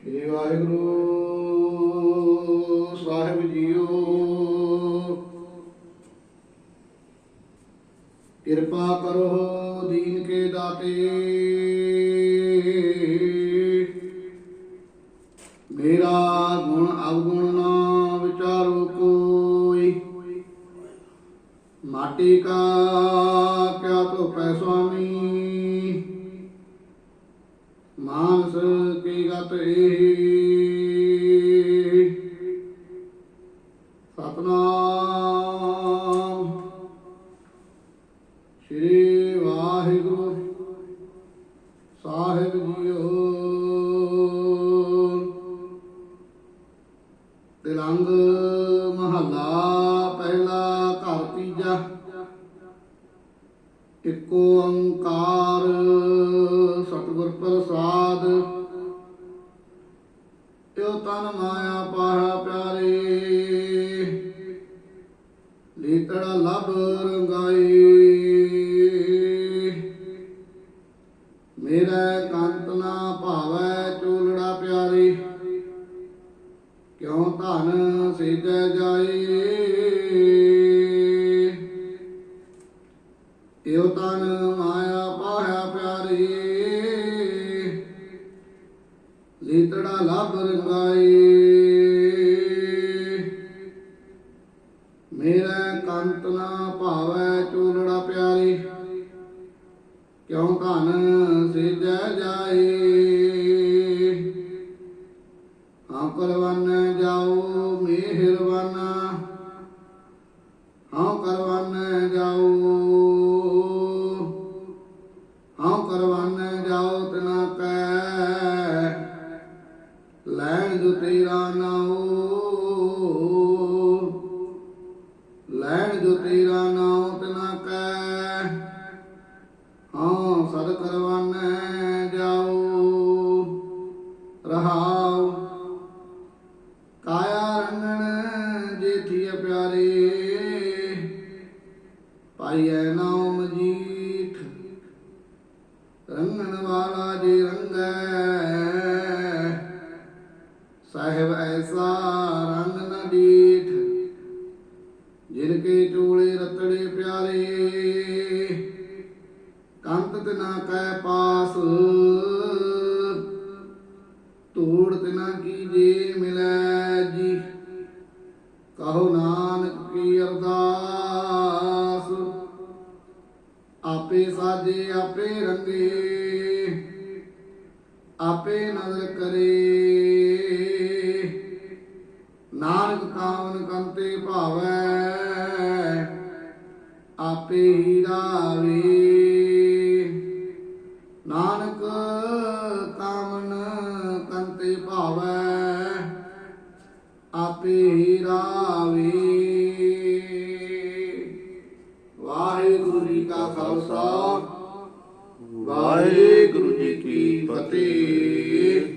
ਸ੍ਰੀ ਵਾਹਿਗੁਰੂ, ਸਾਹਿਬ ਜੀਓ। ਕਿਰਪਾ ਕਰੋ ਦੀਨ ਕੇ ਦਾਤੇ। ਮੇਰਾ ਗੁਣ ਅਵਗੁਣ ਨਾ ਵਿਚਾਰੋ ਕੋਈ। ਮਾਟੀ ਕਾ ਕਿਆ ਤੋ ਪੈ ਸੁਆਮੀ। ਮਾਨਸ ਗਤ ਏ ਸਤਨਾਮ। ਸ੍ਰੀ ਵਾਹਿਗੁਰੂ ਸਾਹਿਬ ਜੀਓ ਤਿਲੰਗ ਮਹੱਲਾ ਪਹਿਲਾ ਘਰ ਤੀਜਾ। ਇਕੋ ਓੰਕਾਰ ਸਤਿਗੁਰ ਪ੍ਰਸਾਦ। ਤਿਉ ਤਨ ਮਾਇਆ ਪਾਇਆ ਪਿਆਰੇ। ਲੀਤੜਾ ਲਭ ਰੰਗਾਈ। ਮੇਰਾ ਕੰਤ ਨਾ ਭਾਵੈ ਚੂਲੜਾ ਪਿਆਰੀ। ਕਿਉ ਧਨ ਸੇਜੈ ਜਾਈ। ਇਉ ਤਨ ਮਾਇਆ ਪਾਇਆ ਪਿਆਰੀ। ਕਿਉ ਧਨ ਸੇਜੈ ਜਾਏ? ਹਾਂ ਕਰਵਨ ਜਾਓ ਮਿਹਰਵਾਨ ਹਾਂ ਕਰਵਨ ਜਾਓ। ਹਾਂ ਕਰਵਨ ਜਾਓ ਤਨਾ ਕੈ ਲੈਣ ਜੋ ਤੇਰਾ ਨਾਉ ਸਦ ਕਰਵਨ ਜਾਓ ਰਹਾਉ। ਕਾਇਆ ਰੰਗਣ ਜੇਠੀ ਪਿਆਰੇ, ਪਾਈਐ ਨਾਉ ਮਜੀਠ ਰੰਗਣ ਵਾਲਾ ਜੇ ਰੰਗੈ, ਸਾਹਿਬ ਐਸਾ ਰੰਗ ਨਾ ਜੀਠ। ਜਿਨ ਕੇ ਚੋਲੇ ਰਤੜੇ ਪਿਆਰੇ ਕੰਤ ਤਿਨਾ ਕੈ ਪਾਸ। ਧੂੜ ਤਿਨਾ ਕੀ ਜੇ ਮਿਲੈ ਜੀ। ਕਹੋ ਨਾਨਕ ਕੀ ਅਰਦਾਸ। ਆਪੇ ਸਾਜੇ, ਆਪੇ ਰੰਗੇ। ਆਪੇ ਨਜ਼ਰ ਕਰੇ। ਨਾਨਕ ਕਾਮਨ ਕੰਤੇ ਭਾਵੈ, ਆਪੇ ਹੀ ਰਾਵੇ। ਆਪੇ ਹੀ ਰਾਵੇ। ਵਾਹਿਗੁਰੂ ਜੀ ਕਾ ਖਾਲਸਾ। ਵਾਹਿਗੁਰੂ ਜੀ ਕੀ ਫਤਿਹ।